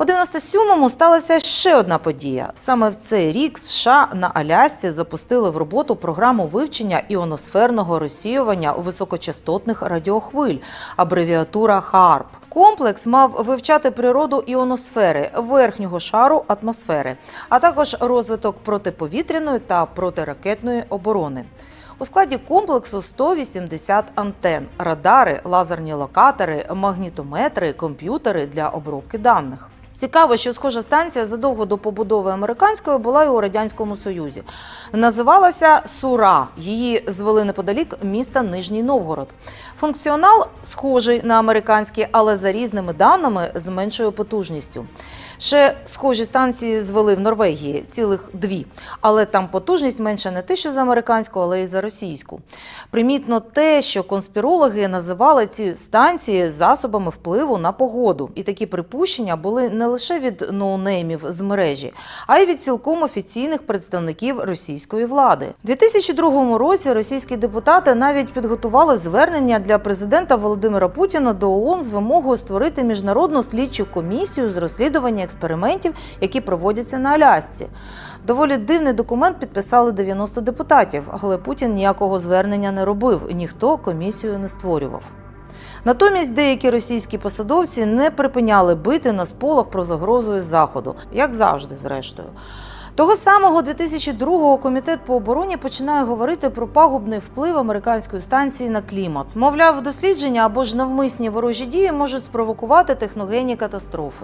У 97-му сталася ще одна подія. Саме в цей рік США на Алясці запустили в роботу програму вивчення іоносферного розсіювання високочастотних радіохвиль, абревіатура ХААРП. Комплекс мав вивчати природу іоносфери, верхнього шару атмосфери, а також розвиток протиповітряної та протиракетної оборони. У складі комплексу 180 антен, радари, лазерні локатори, магнітометри, комп'ютери для обробки даних. Цікаво, що схожа станція задовго до побудови американської була і у радянському союзі. Називалася Сура. Її звели неподалік міста Нижній Новгород. Функціонал схожий на американський, але за різними даними з меншою потужністю. Ще схожі станції звели в Норвегії, цілих дві. Але там потужність менша не те, що за американську, але й за російську. Примітно те, що конспірологи називали ці станції засобами впливу на погоду. І такі припущення були не лише від ноунеймів з мережі, а й від цілком офіційних представників російської влади. У 2002 році російські депутати навіть підготували звернення для президента Володимира Путіна до ООН з вимогою створити міжнародну слідчу комісію з розслідування експериментів, які проводяться на Алясці. Доволі дивний документ підписали 90 депутатів, але Путін ніякого звернення не робив, ніхто комісію не створював. Натомість деякі російські посадовці не припиняли бити на сполох про загрозу із заходу, як завжди, зрештою. Того самого 2002-го комітет по обороні починає говорити про пагубний вплив американської станції на клімат. Мовляв, дослідження або ж навмисні ворожі дії можуть спровокувати техногенні катастрофи.